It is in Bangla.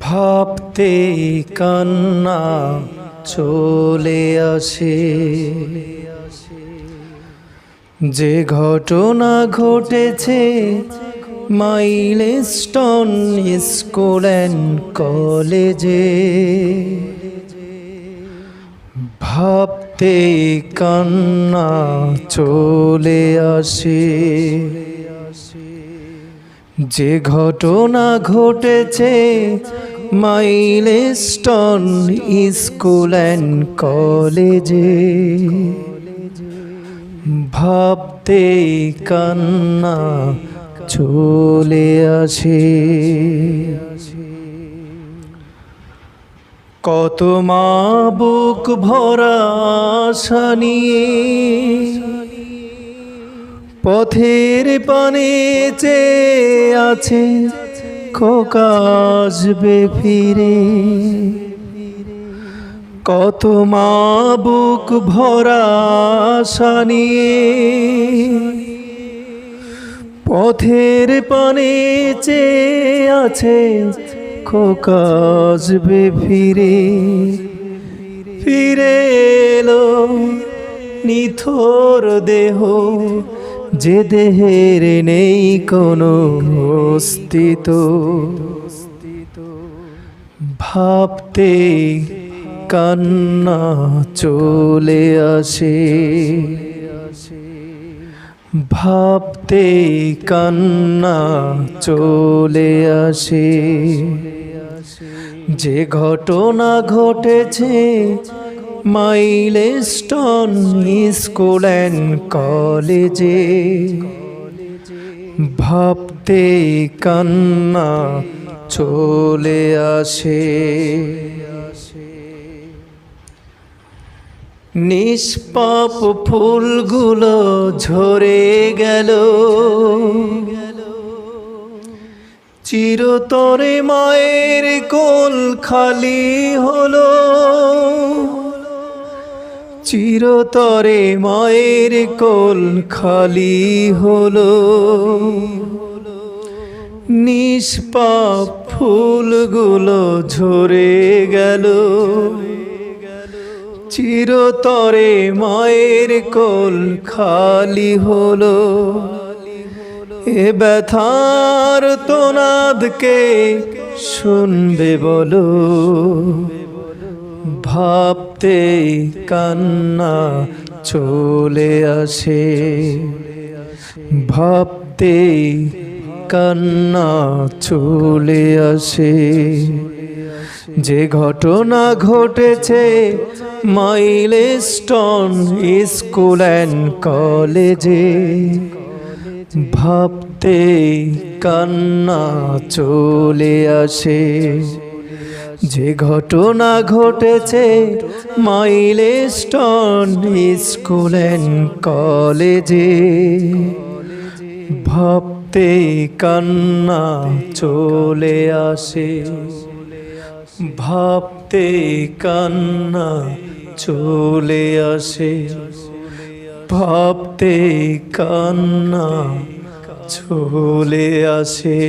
ভাবতে কান্না চলে আসে। যে ঘটনা ঘটেছে মাইলস্টোন স্কুল অ্যান্ড কলেজে। ভাবতে কান্না চলে আসে। যে ঘটনা ঘটেছে মাইলস্টোন স্কুল অ্যান্ড কলেজে। ভাবতে কান্না চলে আসে। কত মা বুক ভরা নিয়ে পথের পানে চেয়ে আছে খোকাজবে ফিরে। কত মা বুক ভরা নিয়ে পথের পানে চেয়ে আছে খোকাজবে ফিরে। ফিরে এলো নিথর দেহ। যে দেহের নেই কোনো অস্তিত্ব। ভাবতে কান্না চলে আসে। ভাবতে কান্না চলে আসে। যে ঘটনা ঘটেছে, মাইলস্টোন স্কুল অ্যান্ড কলেজে। ভাবতে কান্না চলে আসে। নিষ্পাপ ফুলগুলো ঝরে গেল। চিরতরে মায়ের কোল খালি হলো। চিরতরে মায়ের কোল খালি হলো। নিষ্পাপ ফুলগুলো ঝরে গেল। চিরতরে মায়ের কোল খালি হলো। এ ব্যথার তোনাদকে শুনবে বলো। ভাবতে কান্না চলে আসে। ভাবতে কান্না চলে আসে। যে ঘটনা ঘটেছে মাইলস্টোন স্কুল অ্যান্ড কলেজে, ভাবতে কান্না চলে আসে। যে ঘটনা ঘটেছে মাইলস্টোন স্কুল অ্যান্ড কলেজে, ভাবতে কান্না চলে আসে। ভাবতে কান্না চলে আসে। ভাবতে কান্না চলে আসে।